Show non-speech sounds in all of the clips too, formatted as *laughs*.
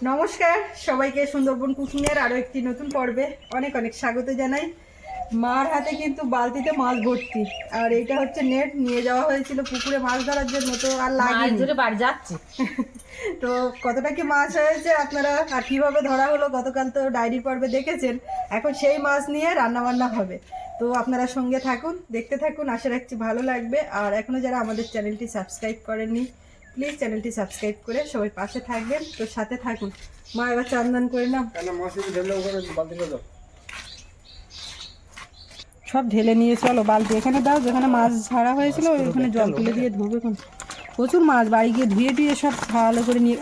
নমস্কার সবাইকে সুন্দরবন কুকিংয়ের আরও একটি নতুন পর্বে অনেক অনেক স্বাগত জানাই। মার হাতে কিন্তু বালতিতে মাছ ভর্তি আর এইটা হচ্ছে নেট নিয়ে যাওয়া হয়েছিল পুকুরে মাছ ধরার জন্য তো আর লাগে বাড়ি যাচ্ছি। *laughs* তো কতটা কি মাছ হয়েছে আপনারা আর কীভাবে ধরা হলো গতকাল তো ডায়েরি পর্বে দেখেছেন এখন সেই মাছ নিয়ে রান্না বান্না হবে। তো আপনারা সঙ্গে থাকুন দেখতে থাকুন আশা রাখছি ভালো লাগবে আর এখনও যারা আমাদের চ্যানেলটি সাবস্ক্রাইব করেননি প্লিজ চ্যানেলটি সাবস্ক্রাইব করে সবাই পাশে থাকবেন। তো সাথে থাকুন। মা এবার চন্দন করে নাও। সব ঢেলে নিয়ে চলো বালতি এখানে দাও যেখানে মাছ ছাড়া হয়েছিল ওইখানে জল তুলে দিয়ে ধুবে কোন প্রচুর মাছ বাড়ি গিয়ে ধুয়ে টুয়ে সব ভালো করে নিয়ে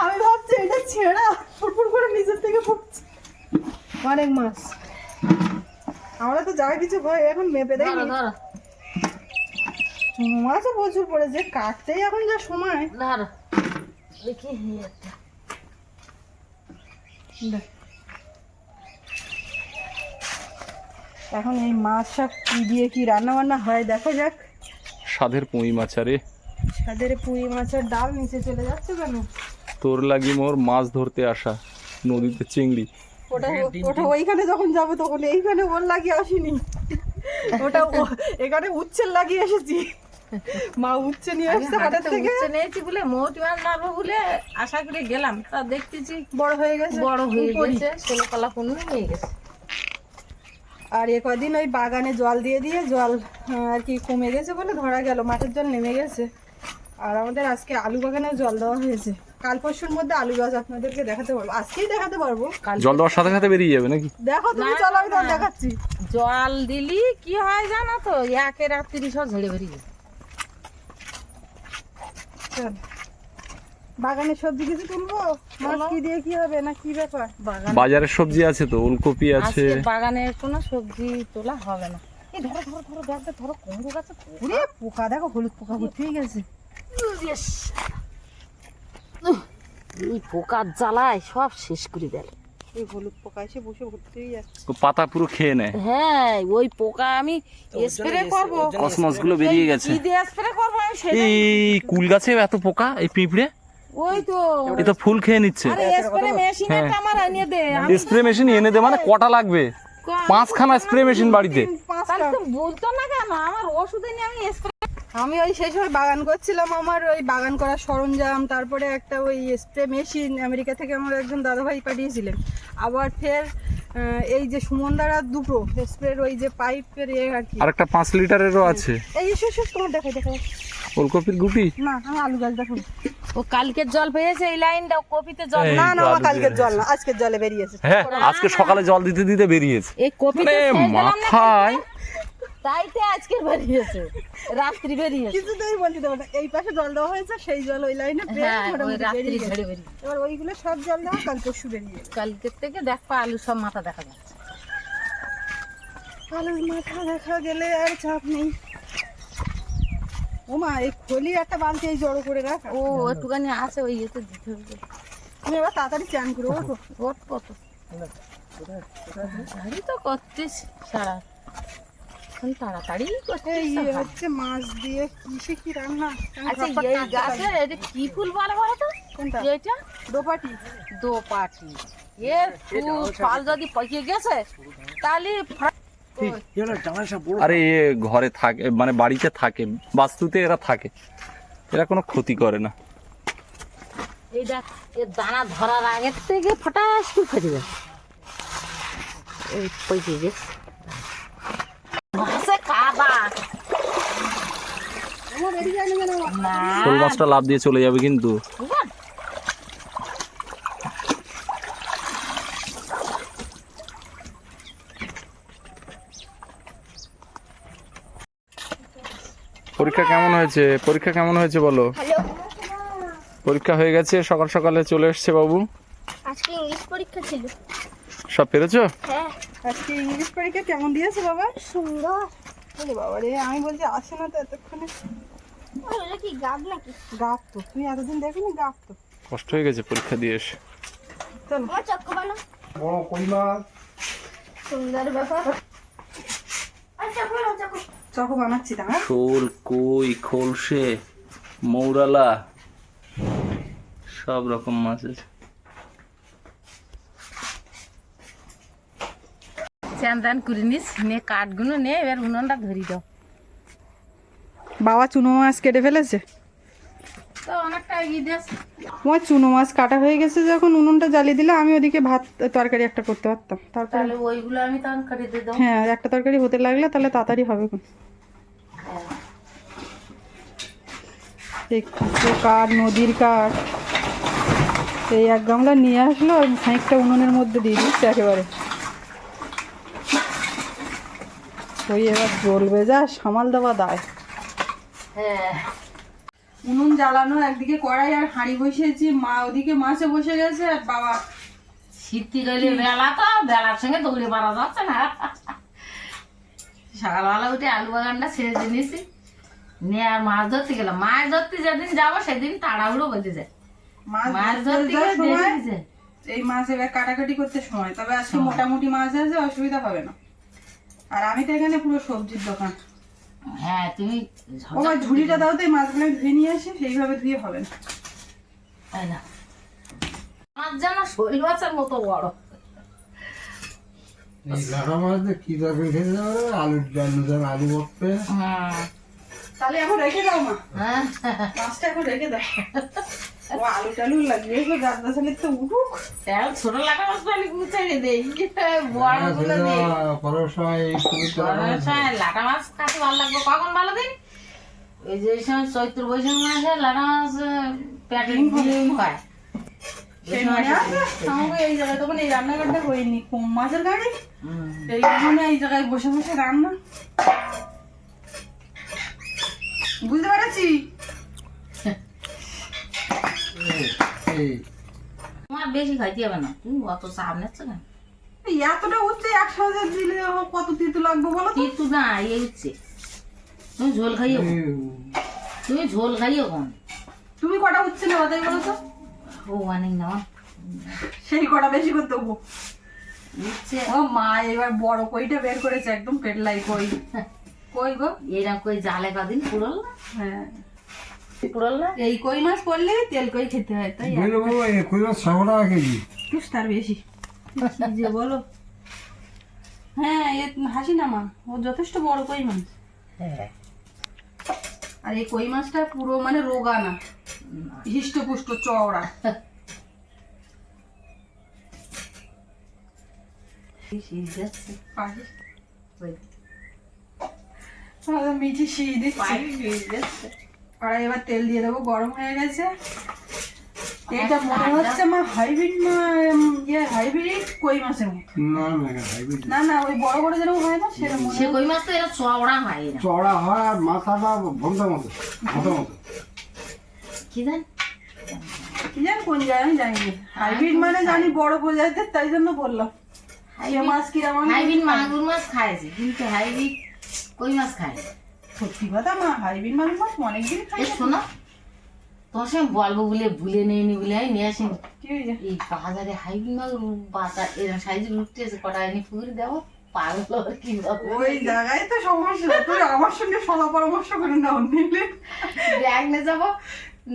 আমি ভাবছি এটা ছেঁড়া ফুটফুট করে নিচের থেকে পড়ছে অনেক মাছ। আমরা তো যা কিছু ভয় এখন মেপে দেয় ধরো ধরো চুনো মাছও প্রচুর পড়েছে কাটতেই এখন যা সময়। ধরো দেখি এখন এই মাছ সব কি দিয়ে কি রান্না বান্না হয় দেখা যাক। সাধের পুঁই মাছারে। সাদের পুঁই মাছের ডাল নিচে চলে যাচ্ছে কেন? তোর লাগি মোর মাছ ধরতে আসা নদীতে চিংড়ি। ওটা ওটা ওইখানে যখন যাব তখন এইখানে ওর লাগিয়ে আসিনি। ওটা ও- এখানে উচ্ছের লাগিয়ে এসেছি। *laughs* মা উচ্ছে নিয়ে আসছে হাটের থেকে। উচ্ছে নিয়েছি বলে মোট মাছ মারবো বলে আশা করে গেলাম। তা দেখতেছি বড় হয়ে গেছে বড় হয়ে গেছে ষোলো কলা পনেরো হয়ে গেছে। আর এ কদিন ওই বাগানে জল দিয়ে দিয়ে জল আর কি কমে গেছে বলে ধরা গেল মাঠের জল নেমে গেছে। আর আমাদের আজকে আলু বাগানেও জল দেওয়া হয়েছে। কাল পরশুর মধ্যে আলু গাছ আপনাদেরকে দেখাতে পারব। আজকেই দেখাতে পারব। জল দেওয়ার সাথে সাথে বেরিয়ে যাবে নাকি? দেখো তুমি চলো আমি তোমার দেখাচ্ছি। জল দিলি কি হয় জানো তো? একে রাত্রি সব ঝেড়ে বেরিয়ে যায়। চল। বাগানের সবজি কিছু তুলবো? মাছ কি দিয়ে কি হবে না কি ব্যাপার? বাগান বাজারের সবজি আছে তো ওলকপি আছে। বাগানে বাগানের কোনো সবজি তোলা হবে না। এই ধরো ধরো ধরো দেখবে ধরো কুমড়ো গাছে ওরে পোকা দেখো হলুদ পোকা ভর্তি হয়ে গেছে। এই পোকার জ্বালায় সব শেষ করে দেয়। এই হলুদ পোকা এসে বসে ভর্তি হয়ে যাচ্ছে পাতা পুরো খেয়ে নেয়। হ্যাঁ ওই পোকা আমি স্প্রে করব। কসমসগুলো বেরিয়ে গেছে। কি দিয়ে স্প্রে করব আমি এই কুল গাছে এত পোকা এই পিঁপড়ে? ওই তো। এ তো ফুল খেয়ে নিচ্ছে। আরে স্প্রে মেশিন একটা আমার এনে দে। স্প্রে মেশিন এনে দে মানে কটা লাগবে? পাঁচখানা স্প্রে মেশিন বাড়িতে। তাহলে তো বলতো না কেন আমার ওষুধ এনে আমি স্প্রে আমি ওই সেই সময় বাগান করছিলাম আমার ওই বাগান করার সরঞ্জাম তারপরে একটা ওই স্প্রে মেশিন আমেরিকা থেকে আমার একজন দাদাভাই পাঠিয়েছিলেন। আবার ফের এই যে সুমনদারা দুটো স্প্রের ওই যে পাইপের এ আর কি। আর একটা পাঁচ লিটারেরও আছে। এই এসে এসে তোমার দেখাই দেখাই। ওলকপির গুটি না আমি আলু গাছ দেখো। ও কালকের জল পেয়েছে এই লাইনটা কপিতে জল না না আমার কালকের জল না আজকের জলে বেরিয়েছে। হ্যাঁ আজকে সকালে জল দিতে দিতে বেরিয়েছে। এই কপিতে মানে দিলাম না আজকে বেরিয়েছে রাত্রি বেরিয়েছে। কিছুতেই বলতে দেবো না এই পাশে জল দেওয়া হয়েছে সেই জল ওই লাইনে হ্যাঁ ওই মোটামুটি রাত্রি বেরিয়ে ঝেড়ে বেরিয়ে এবার ওইগুলো সব জল দেওয়া কাল পরশু বেরিয়ে কালকের থেকে দেখবা আলু সব মাথা দেখা যাচ্ছে। আলুর মাথা দেখা গেলে আর চাপ নেই। ওমা এই খলি একটা বালতি এই জড়ো করে রাখ। ও একটুখানি আছে ওই ইয়েতে দিতে হবে। তুমি এবার তাড়াতাড়ি চান করে ওঠো। ওট কত। তাড়াতাড়ি তো করতিস সারা। এখন তাড়াতাড়ি এই হচ্ছে মাছ দিয়ে কিসে কি রান্না? আচ্ছা এই গাছে। এটা কি ফুল বলো বলো তো? কোনটা? এইটা দোপাটি। দোপাটি। এর ফুল ফল যদি পকিয়ে গেছে তাহলে আরে এ ঘরে থাকে মানে বাড়িতে থাকে বাস্তুতে এরা থাকে। এরা কোনো ক্ষতি করে না। এইটা এর দানা ধরার আগের থেকে ফটাস করে ফেটে যাবে এই পকিয়ে গেছে। শোল মাছটা লাভ দিয়ে চলে যাবে কিন্তু। পরীক্ষা কেমন হয়েছে? পরীক্ষা কেমন হয়েছে বলো? পরীক্ষা হয়ে গেছে সকাল সকালে চলে এসছে বাবু। আজকে ইংলিশ পরীক্ষা ছিল। সব পেরেছ? হ্যাঁ। আজকে ইংলিশ পরীক্ষা কেমন দিয়েছে বাবা? সুন্দর। বলে বাবা রে আমি বলছি আসে না তো এতক্ষণে। ওই ওটা কি গাব নাকি? গাপ তো তুমি এতদিন দেখিনি তো। কষ্ট হয়ে গেছে পরীক্ষা দিয়ে এসে। চলো। বানা আচ্ছা চকো বানাচ্ছি দাঁড়া। শোল কই খোলসে মৌরালা সব রকম মাছ আছে চান টান করে নিস নিয়ে কাঠগুলো নে এবার উনুনটা ধরি দাও। বাবা চুনো মাছ কেটে ফেলেছে? তো অনেকটা এগিয়ে দিস আমার চুনো মাছ কাটা হয়ে গেছে যখন উনুনটা জ্বালিয়ে দিলে আমি ওদিকে ভাত তরকারি একটা করতে পারতাম। তারপরে ওইগুলো আমি কেটে দিয়ে হ্যাঁ একটা তরকারি হতে লাগলে তাহলে তাড়াতাড়ি হবে কোন কাঠ নদীর কাঠ এই এক গামলা নিয়ে আসলো আর খানিকটা উনুনের মধ্যে দিয়ে দিচ্ছে একেবারে। ওই এবার জ্বলবে যা সামাল দেওয়া দায়। হ্যাঁ। উনুন জ্বালানো একদিকে কড়াই আর হাঁড়ি বসিয়েছি। মা ওদিকে মাছে বসে গেছে আর বাবা শীতকালে বেলা তো বেলার সঙ্গে দৌড়ে পারা যাচ্ছে না। সকালবেলা উঠে আলু বাগানটা ছেড়ে দিয়েছি নিয়ে আর মাছ ধরতে গেলাম। মাছ ধরতে যেদিন যাব সেদিন তাড়াহুড়ো বেঁধে যায়। মাছ ধরতে গেলে। এই মাছ এবার কাটাকাটি করতে সময়। তবে আজকে মোটামুটি মাছ আছে অসুবিধা হবে না। আর আমি তো এখানে পুরো সবজির দোকান। হ্যাঁ তুমি ও ঝুড়িটা দাও। তো এই মাছগুলো ধুয়ে নিয়ে আসি সেইভাবে ধুয়ে হবে না। তাই না মাছ যেন শৈল মাছের মতো বড়। এই লাটা মাছ কি তরকারি খেতে যাবে আলু দেন আলু হ্যাঁ। তাহলে এখন রেখে দাও মা। হ্যাঁ। মাছটা এখন রেখে দাও। ও আলু টালু লাগিয়েছো দাদা ছেলে তো উঠুক তেল ছোট লাগা মাছ পালি গুছাই দেই। বড়গুলো দেই। পরের সময় এই পুকুর গরমের সময় লাটা মাছ খাতে ভালো লাগবে। কখন ভালো দিন? ওই যে সময় চৈত্র বৈশাখ মাসে লাটা মাছ প্যাকেট হয়। সেই আমাকে এই জায়গায় তখন এই রান্নাঘরটা হয়নি। কম মাছের গাড়ি? এই জন্য এই জায়গায় বসে বসে রান্না বুঝতে পেরেছি এই তোমার বেশি খাইতে হবে না। তুমি অত চাপ নিচ্ছ না এতটা উঠছে একসাথে দিলে কত তিতু লাগবে বলো তো? না এই হচ্ছে তুমি ঝোল খাইও তুমি ঝোল খাইও কোন? তুমি কটা উঠছে না তাই বলো তো? ও অনেক না সেই কটা বেশি উঠছে ও মা এবার বড় কইটা বের করেছে একদম পেটলাই কই। কই গো? এরকম কই জালে কদিন পুরল না? হ্যাঁ। এই কই মাছ পড়লে তেল কই খেতে হয় তাই বলল বাবা এই কই মাছ ছশো টাকা কেজি টুস তার বেশি। যে বলো। হ্যাঁ এ হাসি না মা ও যথেষ্ট বড় কই মাছ। হ্যাঁ। আর এই কই মাছটা পুরো মানে রোগা না হিষ্টপুষ্ট চওড়া। মিঠি শিই দিচ্ছি কড়াই এবার তেল দিয়ে দেবো গরম হয়ে গেছে। এটা মনে হচ্ছে মা হাইব্রিড ইয়ে হাইব্রিড কই মাছের মতো না না হাইব্রিড। না না ওই বড় বড় যেরকম হয় না সেরকম সে কই মাছ তো এরা চওড়া হয় না। চড়া হয় আর মাথাটা ভন্টার মতো মাথার মতো। কি জান? কি জানি কোন জায়গায় আমি জানি হাইব্রিড মানে জানি বড় প্রজাতির তাই জন্য বললাম। সে মাছ কি কীরকম হাইব্রিড মাগুর মাছ খাইছে কিন্তু হাইব্রিড কই মাছ খায়? না। সত্যি কথা মা হাইব্রিড মাছ মাছ অনেকদিন খাই শোনো। তোমার সঙ্গে বলব বলে ভুলে নেই নি বলে নিয়ে আসি। এই বাজারে এরকম সাইজের উঠতে এসে কটা এনে পুকুরে দেবো পাগল কি ওই জায়গায় তো সমস্যা তুই আমার সঙ্গে সলা পরামর্শ করে নাও নিলে। ব্যাগ নিয়ে যাব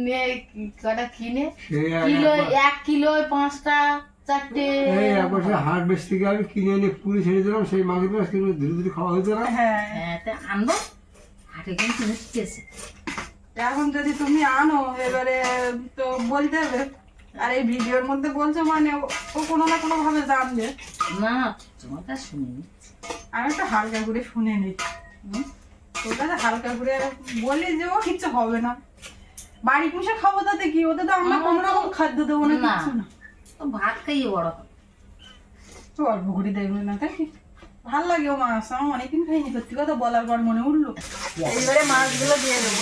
নিয়ে কটা কিনে কিলো এক কিলো পাঁচটা চারটে। এই একবার হাট বেশ থেকে আমি কিনে এনে পুরি ছেড়ে দিলাম সেই মাছের মাছ কিন্তু ধীরে ধীরে খাওয়া হয়েছে না। হ্যাঁ। হ্যাঁ আনব। হাটে কিন্তু নিচ্ছে এখন যদি তুমি আনো এবারে তো বলতে হবে আর এই ভিডিওর মধ্যে বলছো মানে ও- কোনো না কোনো ভাবে জানবে। না তোমার কাছে শুনিনি আমি একটু হালকা করে শুনে নিই? তোর কাছে হালকা করে বলি যে ও কিচ্ছু হবে না। বাড়ি পুষে খাব তাতে কি? ওতে তো আমরা কোনো রকম খাদ্য দেবো না। কিচ্ছু না। তো ভাত খাইয়ে বড় অল্প করে দেখবে না তাই কি? ভালো লাগে ও মাছ আমার অনেকদিন খাইনি সত্যি কথা বলার পর মনে উঠল। এইবারে মাছগুলো দিয়ে দেবো।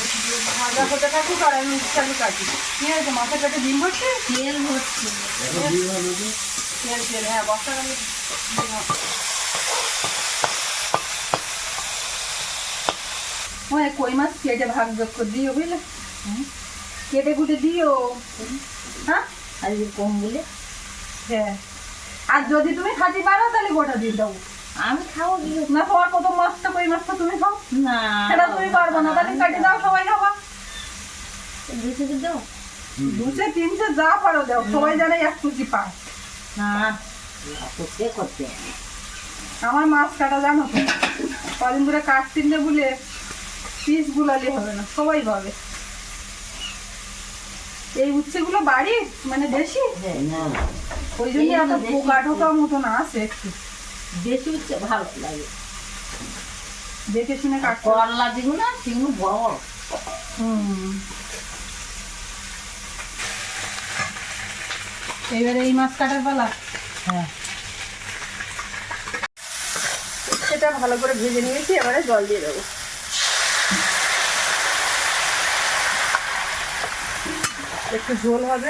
ভাজা হতে থাকুক আর আমি চালু কাটি। ঠিক আছে মাছের পেটে ডিম ভরছে তেল হচ্ছে। তেল তেল হ্যাঁ বস্তা কালে ওই কই মাছ? কেটে ভাগ যোগ করে দিও বুঝলে? কেটে কুটে দিও। হ্যাঁ? আজকে কম বলে? হ্যাঁ। আর যদি তুমি খাতি পারো তাহলে গোটা দিয়ে দেবো আমি খাব কি? না তোমার প্রথম মাছটা কই? মাছটা তুমি খাও। না। সেটা তুমি পারব না। তাহলে কাটি দাও সবাই খাবা। করে দাও। দুশো তিনশো যা পারো দাও। সবাই জানে এক কেজি না। করতে আমার মাছ কাটা জানো তো? কদিন ধরে কাটতিন না বলে পিস গুলালে হবে না। সবাই পাবে এই উচ্ছেগুলো বাড়ি? মানে দেশি? ওই জন্য এত পোকা ঢোকা মতন আছে একটু। বেশি হচ্ছে ভালো লাগে। দেখে শুনে করলা যেগুলো সেগুলো বড় বড়। হুম। এবারে এই মাছ কাটার পালা? হ্যাঁ। সেটা ভালো করে ভেজে নিয়েছি এবারে জল দিয়ে দেবো। একটু ঝোল হবে।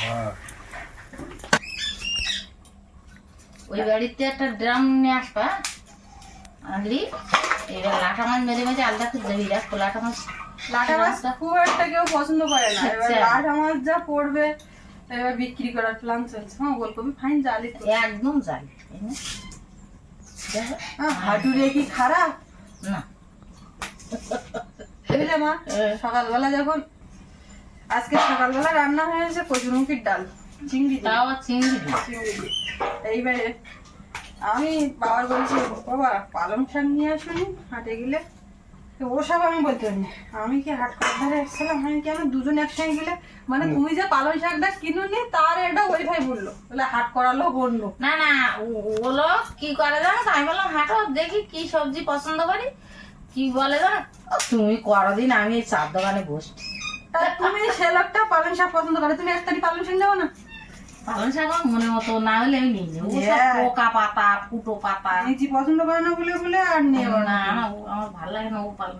হ্যাঁ। ওই বাড়িতে একটা ড্রাম নিয়ে আসবা আনলি। এবার লাঠা মাছ মেরে মেরে আলাদা করে দেবি দেখো লাঠা মাছ লাটা মাছ খুব একটা কেউ পছন্দ করে না। এবার আচ্ছা। লাটা মাছ যা পড়বে এবার বিক্রি করার প্ল্যান চলছে। হ্যাঁ গোলকপি ফাইন জালি একদম জালি? হ্যাঁ, হাঁটুরে কি খারাপ? না। বুঝলে মা? হ্যাঁ। সকালবেলা যখন আজকে সকালবেলা রান্না হয়েছে কচুরমুখির ডাল। চিংড়ি দিয়ে। তাও চিংড়ি চিংড়ি। এইবারে আমি বাবার বলছি বাবা পালং শাক নিয়ে আসুনি হাটে গেলে? ওসব আমি বলতে পারি না। আমি কি হাট করার ধারে এসেছিলাম? আমি কেন দুজন একসঙ্গে গেলে? মানে তুমি যে পালং শাকটা কিনুনি তার একটা ওই ভাই বলল। বলে হাট করালো বলল। না না ও- ওগুলো কি করে জানো? আমি বললাম হাঁটো দেখি কি সবজি পছন্দ করি। কি বলে জানো? তুমি করো দিন আমি এই চার দোকানে বসছি। তা তুমি সে লোকটা পালং শাক পছন্দ করে তুমি একটারি পালং শাক নেব না? পালং শাক মনের মতো না হলে আমি নিই। নি। ও সব পোকা পাতা ফুটো পাতা। পছন্দ করে না বলে বলে আর নেব না আমার ভালো লাগে না ও পালং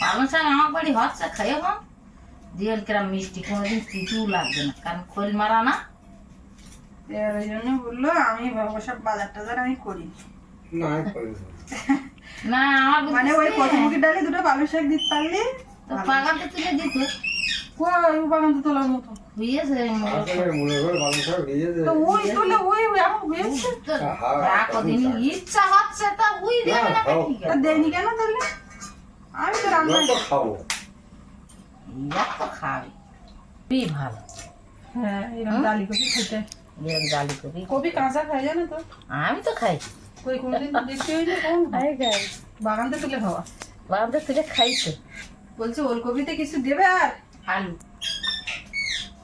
পালং শাক আমার বাড়ি হচ্ছে দিয়ে কিরম মিষ্টি কোনোদিন কিছু লাগবে না কারণ খোল মারা না। এবার ওই জন্য বলল আমি ওসব বাজার টাজার আমি করি। না আমার মানে ওই বুঝতেছি। ডালে দুটো পালং শাক দিতে পারলে? তো বাগানতে তুলে দিত। কই বাগান তো তোলার মতো। ওই তুলে ওই এখন কদিন ইচ্ছা হচ্ছে তা উই দেবে না দেয়নি কেন তাহলে? আমি তো রান্না খাব। তো খাবে। খুবই ভালো। হ্যাঁ এরকম ডালি কপি খেতে। এরকম কপি কাঁচা খাই জানো তো? আমি তো খাই। কই কোনোদিন দেখতে হইলে খাই খাই। বাগান তুলে খাওয়া। বাগানতে তুলে খাইছে। বলছে ওলকপিতে কিছু দেবে আর? আলু।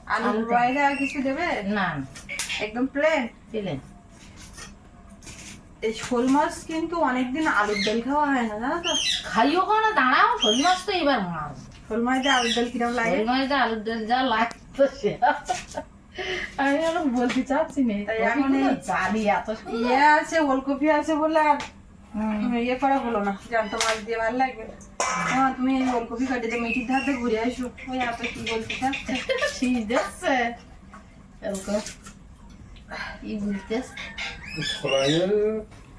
আলু আলুটা। বাইরে আর কিছু দেবে? না। একদম প্লেন পেলেন এই শোল মাছ কিন্তু অনেকদিন আলুর ডাল খাওয়া হয় না জানো তো? খাইও কোনো দাঁড়াও শোল মাছ তো এবার মার। শোল মাছ দিয়ে আলুর ডাল কিরম লাগে? শোল মাছ আলুর ডাল যা লাগতো সে। আমি আর বলতে চাচ্ছি না। এখন এখন এই- জালি এত ইয়ে আছে ওলকপি আছে বলে আর ইয়ে করা হলো না। জ্যান্ত মাছ দিয়ে ভালো লাগবে। না। তুমি এই ওলকপি মিঠির ঘুরে আসো। ওই কি বলতে? এরকম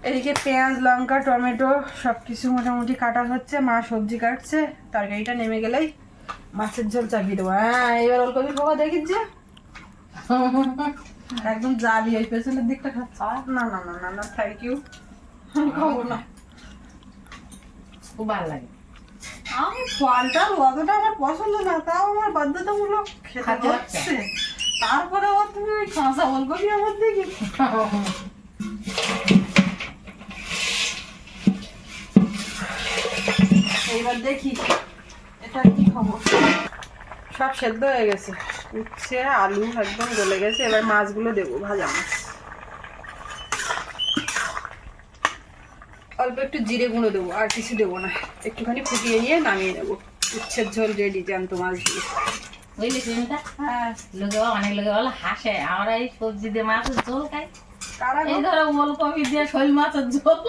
এদিকে পেঁয়াজ লঙ্কা টমেটো সব কিছু মোটামুটি কাটা হচ্ছে। মা সবজি কাটছে তরকারিটা নেমে গেলেই মাছের ঝোল চাপিয়ে দেবো। হ্যাঁ এবার ওলকপি পোকা দেখিস যে? একদম জালি ওই পেছনের দিকটা খাচ্ছে। না না না না না থ্যাংক ইউ খাব না খুব ভালো লাগে। আমি ফলটা অতটা আমার পছন্দ না তাও আমার বাধ্যতামূলক খেতে হচ্ছে। তারপরে আবার তুমি ওই কাঁচা ওলকপি আমার দেখি এইবার দেখি এটা কি খবর সব সেদ্ধ হয়ে গেছে। উচ্ছে আলু একদম গলে গেছে। এবার মাছগুলো দেবো ভাজা মাছ। অল্প একটু জিরে গুঁড়ো দেবো আর কিছু দেবো না। একটুখানি ফুটিয়ে নিয়ে নামিয়ে নেব। উচ্ছের ঝোল রেডি জ্যান্ত মাছ দিয়ে। বুঝলি সুমিতা হ্যাঁ। লোকে অনেক লোকে বলে হাসে। আমরা এই সবজি দিয়ে মাছের ঝোল খাই। এই ধরো ওলকপি দিয়ে শৈল মাছের ঝোল।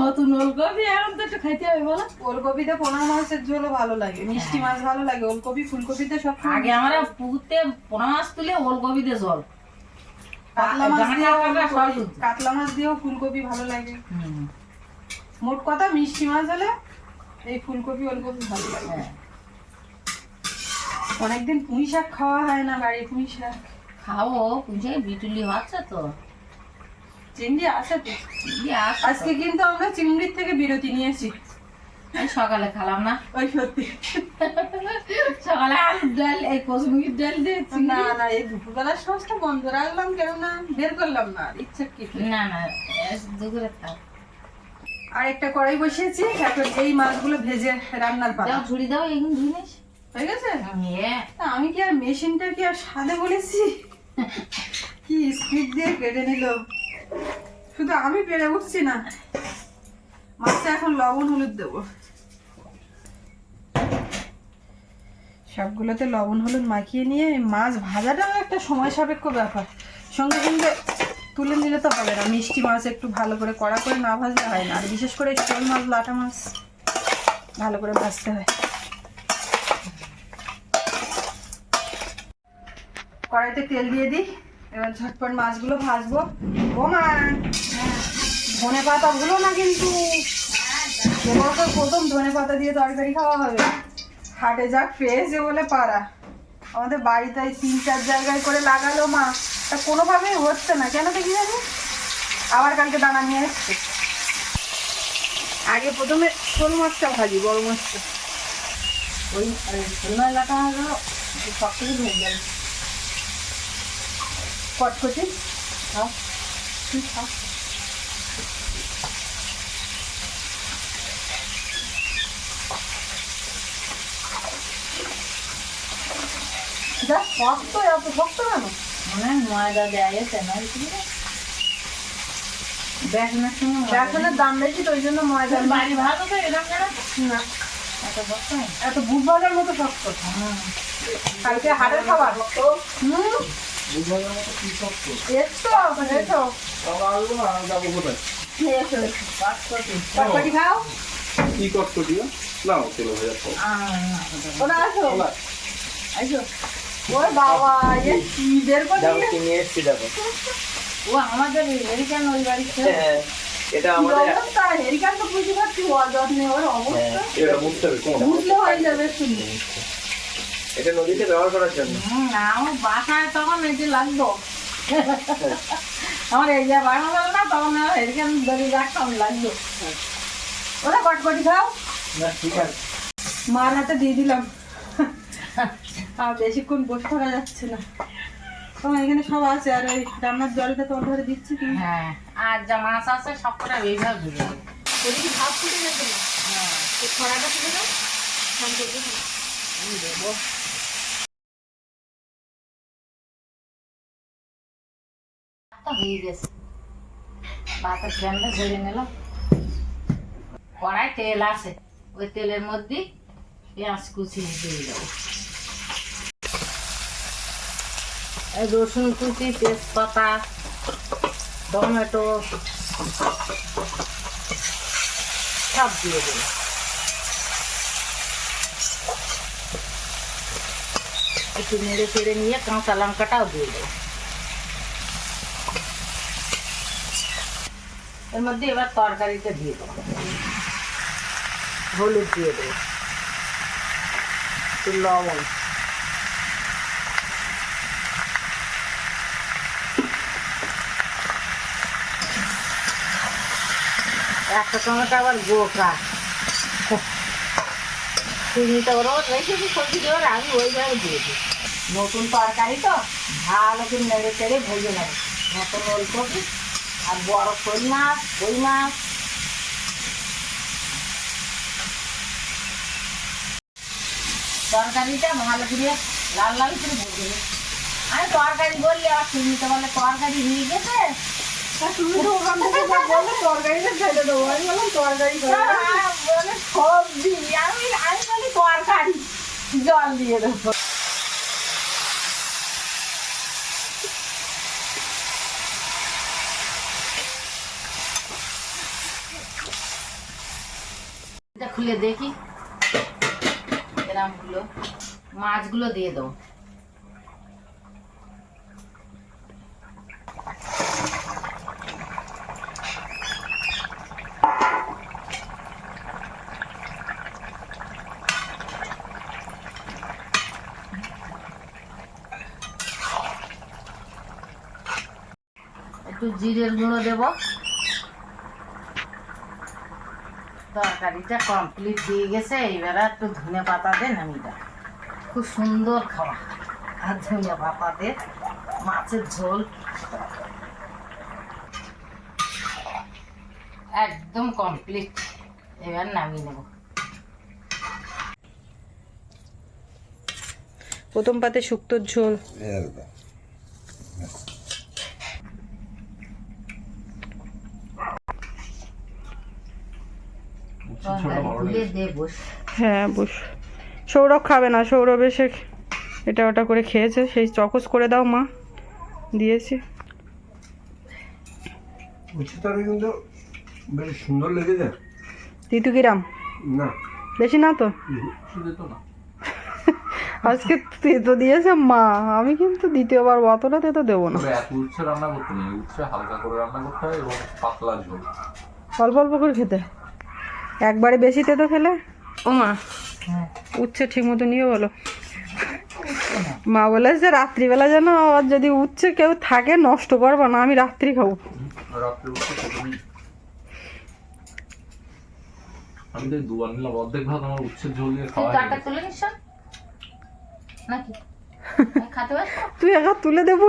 নতুন ওলকপি এখন তো একটু খাইতে হবে বলো। ওলকপিতে পোনা মাছের ঝোলও ভালো লাগে মিষ্টি মাছ ভালো লাগে। ওলকপি ফুলকপিতে সব আগে আমরা পুকুরতে পোনা মাছ তুলে ওলকপিতে জল। কাতলা মাছ দিয়েও ফুলকপি- কাতলা মাছ দিয়েও ফুলকপি ভালো লাগে। মোট কথা মিষ্টি মাছ হলে এই ফুলকপি ওলকপি ভালো লাগে। হ্যাঁ। অনেকদিন পুঁই শাক খাওয়া হয় না বাড়ি পুঁই শাক। খাব পুঁজে বিটুলি হচ্ছে তো? চিংড়ি আছে তো। আজকে কিন্তু আমরা চিংড়ির থেকে বিরতি নিয়েছি। সকালে খেলাম না। ওই সত্যি। সকালে আলুর ডাল এই ডাল দিয়ে না না এই দুপুরবেলার সমস্যা বন্ধ রাখলাম কেননা বের করলাম না ইচ্ছা কি? না না দুপুরে থাক। আর একটা কড়াই বসিয়েছি এখন এই মাছগুলো ভেজে রান্নার পালা। ঝুড়ি দাও এগুলো ধুই নিস। হয়ে গেছে? আমি কি আর মেশিনটা কি আর সাদে বলেছি? কি স্পিড দিয়ে কেটে নিল? শুধু আমি পেরে উঠছি না। মাছটা এখন লবণ হলুদ দেবো। সবগুলোতে লবণ, হলুদ মাখিয়ে নিয়ে মাছ ভাজাটাও একটা সময় সাপেক্ষ ব্যাপার। সঙ্গে সঙ্গে তুলে নিলে তো হবে না। মিষ্টি মাছ একটু ভালো করে কড়া করে না ভাজলে হয় না। আর বিশেষ করে শোল মাছ, লাটা মাছ ভালো করে ভাজতে হয়। কড়াইতে তেল দিয়ে দিই। এবার ঝটপট মাছগুলো ভাজবো। ও মা! ধনে পাতা ভুলো না কিন্তু এবছর প্রথম ধনে পাতা দিয়ে তরকারি খাওয়া হবে। হাটে যাক পেয়েছে বলে পারা আমাদের বাড়িতে এই তিন, চার জায়গায় করে লাগালো মা। তা কোনোভাবেই হচ্ছে না। কেন দেখি জানি আবার কালকে দানা নিয়ে এসছে। আগে প্রথমে শোল মাছটা ভাজি, বড় মাছটা। ওই রাখা হলো সব কিছু হয়ে যাবে কটকটি? খাও তুই খাও? যা শক্ত এত শক্ত কেন? মনে হয় ময়দা দেওয়া গেছে না বেসনের বেসনের দাম বেশি তো ওই জন্য ময়দা। বাড়ি ভালো তো এরকম কেন? না এত বসতে এত বুট বাজার মতো শক্ত। কালকে হাটের খাবার। হুম? এসছো এসো এসো। কটকটি খাও। কি কটকটি নাও তেল ভাজা খাও। ওরা আসো। আসো। ওর বাবা এ কি? বের করে নিয়ে ও আমাদের ওই বাড়ি ছিল হ্যাঁ, এটা আমাদের অবস্থা? হেরিকান তো বুঝতে পারছি অযত্নে ওর অবস্থা। এটা বুঝতে হবে কোন বুঝলে হয়ে যাবে শুনে। এটা নদীতে ব্যবহার করার জন্য। হুম, আমার বাসায় তখন লাগতো। আমার এই যা বাড়ানো না তখন এদিকে আমি ধরে রাখতাম লাগতো। ওরা কটকটি খাও। না ঠিক আছে। মার হাতে দিয়ে দিলাম। আর বেশিক্ষণ বসে থাকা যাচ্ছে না। তোমার এখানে সব আছে আর ওই রান্নার জলটা তোমার ধরে দিচ্ছি তুমি। হ্যাঁ আর যা মাছ আছে এইভাবে দেবো ওদিকে কি ভাত ফুটে গেছে না? এই ছড়াটা ফুটে দাও আমি দেবো। হয়ে গেছে। ভাতের ঝেড়ে নিলাম। কড়াই তেল আছে। ওই তেলের মধ্যে পেঁয়াজ কুচি দিয়ে দেবো এই রসুন কুচি, তেজপাতা, টমেটো সব দিয়ে দেবো। একটু নেড়ে চেড়ে নিয়ে কাঁচা লঙ্কাটাও দিয়ে দেবো। এর মধ্যে এবার তরকারিটা দিয়ে দেবো। হলুদ দিয়ে দেবো। একটু লবণ। একটা টমেটো আবার গোকা চিনিটা ওরা রেখেছি সবজি দেওয়ার, আমি ওইভাবে দিয়ে দিই। নতুন তরকারি তো, ভালো করে নেড়ে চেড়ে ভেজে নেবে। নতুন ওলকপি আর বড় কই মাছ কই মাছ তরকারিটা ভালো করে লাল লাল করে ভেজে নেবে। আমি তরকারি বললে আর চিনিতে বলে তরকারি নিয়ে আর তুমি তো ওখান থেকে যা বললে তরকারিটা ফেলে দেবো। আমি বললাম তরকারি করে বলে সবজি আমি আমি বলি তরকারি জল দিয়ে দেবো। এটা খুলে দেখি। এরমগুলো মাছগুলো দিয়ে দাও জিরের গুঁড়ো দেব। তরকারিটা কমপ্লিট দিয়ে গেছে এইবার একটু ধনে পাতা দেন আমি দেব খুব সুন্দর খাওয়া। আর ধনিয়া পাতা দিয়ে মাছের ঝোল। একদম কমপ্লিট এবার নামিয়ে নেব। প্রথম পাতে শুক্তোর ঝোল। বস। হ্যাঁ বুঝ সৌরভ খাবে না সৌরভ এসে এটা ওটা করে খেয়েছে সেই চকস করে দাও মা দিয়েছি। কিন্তু বেশ সুন্দর লেগেছে। তিতু কিরাম না। বেশি না তো? শুধু তো না। আজকে তেতো দিয়েছে মা আমি কিন্তু দ্বিতীয়বার অতটা তেতো দেবো না। উচ্ছে রান্না করতে নেই উচ্ছে হালকা করে রান্না করতে হয় এবং পাতলা ঝোল। অল্প অল্প করে খেতে হয়। একবারে বেশি তেতো ফেলে ও মা। উচ্ছে ঠিক মতো নিয়ে বলো। মা বলে যে রাত্রিবেলা যেন আর যদি উচ্ছে কেউ থাকে নষ্ট করব না আমি রাত্রি খাব। আমি তো দুবার নিলাম অর্ধেক ভাত আমার উচ্ছের ঝোল দিয়ে তুই খাওয়া হয়ে কাটা তুলে নিস সব? নাকি? খাতে পারব? তুই একা তুলে দেবো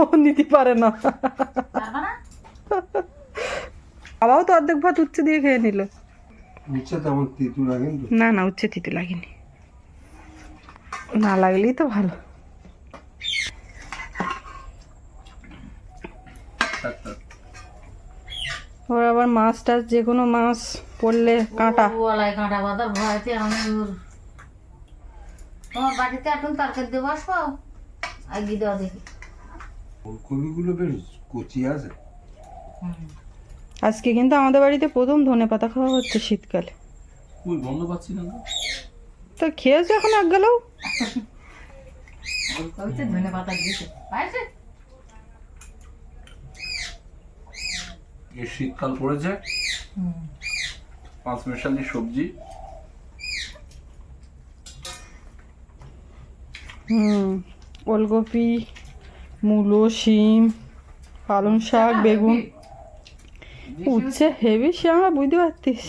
ও নিতে পারে না। পারবা না? বাবাও তো অর্ধেক ভাত উচ্ছে দিয়ে খেয়ে নিল। উচ্চা তেমন তিতু না না না উচ্ছে তিতে লাগেনি। না লাগলেই তো ভালো। ওর আবার মাছ টাছ যে কোনো মাছ পড়লে কাঁটা। ওলাই কাঁটা বাঁধার ভয়তে আমি তোমার বাড়িতে এখন তরকারি দেবো আসব আগে দেওয়া দেখি। ফুলকপিগুলো বেশ কচি আছে। আজকে কিন্তু আমাদের বাড়িতে প্রথম ধনে পাতা খাওয়া হচ্ছে শীতকালে। গন্ধ পাচ্ছি না তো। তো খেয়েছো এখন এক গেলেও? ধনে পাতা এই শীতকাল পড়েছে। পাঁচ মেশালি সবজি। হুম ওলকপি মূলো শিম পালং শাক বেগুন। উচ্ছে হেভি সে আমরা বুঝতে পারতিস?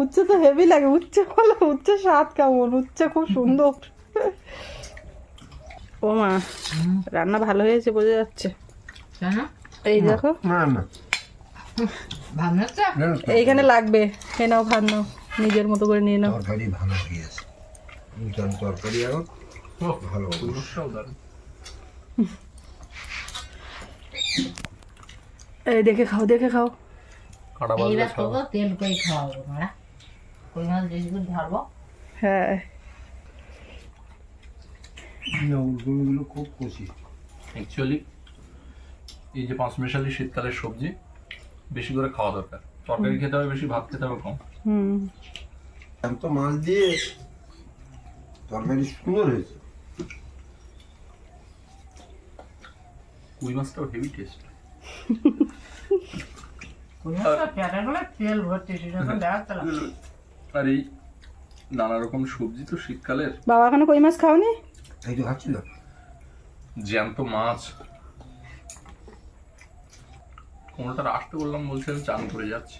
উচ্ছে তো হেভি লাগে উচ্ছে বলো উচ্ছে স্বাদ কেমন? উচ্ছে খুব সুন্দর। ও মা রান্না ভালো হয়েছে বোঝা যাচ্ছে। এই দেখো। এইখানে লাগবে এ নাও ভাত নাও নিজের মতো করে নিয়ে নাও। তরকারি ভালো নূতন তরকারি এখন ভালো এই দেখে খাও দেখে খাও। কাটা এইবার তেল খাওয়াবো কই মাছ বেশি ধরবো হ্যাঁ। খুব কচি অ্যাকচুয়ালি এই যে পাঁচ মেশালি শীতকালের সবজি বেশি করে খাওয়া দরকার। তরকারি খেতে হবে বেশি ভাত খেতে হবে কম। হুম। তো মাছ দিয়ে তরকারি সুন্দর হয়েছে। কুই মাছটাও হেভি টেস্ট *laughs* তেল ভর্তি আর এই নানা রকম সবজি তো শীতকালের। বাবা এখনও কই মাছ খাওনি? এই তো খাচ্ছিল জ্যান্ত মাছ। কোনোটা আসতে বললাম বলছে আমি চান করে যাচ্ছি।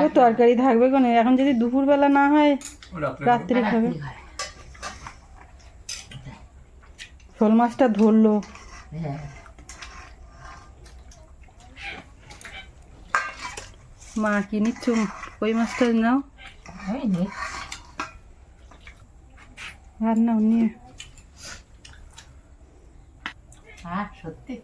তো তরকারি থাকবে কোনে? এখন যদি দুপুরবেলা না হয় রাত্রে খাবে। শোল মাছটা ধরলো। হ্যাঁ। মা কি নিচ্ছ কই মাছটা নাও? নিয়ে। হ্যাঁ সত্যি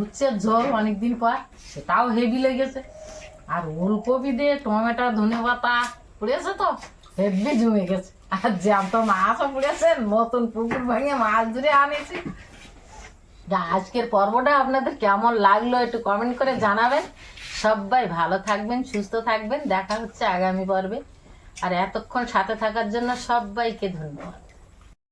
উচ্ছের ঝোল অনেকদিন পর সেটাও হেভি লেগেছে। আর ওলকপি দিয়ে টমেটো ধনে পাতা পুড়েছে তো হেভি জমে গেছে। আর জ্যান্ত মাছও পুড়েছে নতুন পুকুর ভেঙে মাছ ধরে আনেছি। আজকের পর্বটা আপনাদের কেমন লাগল একটু কমেন্ট করে জানাবেন। সবাই ভালো থাকবেন, সুস্থ থাকবেন। দেখা হচ্ছে আগামী পর্বে। আর এতক্ষণ সাথে থাকার জন্য সবাইকে ধন্যবাদ।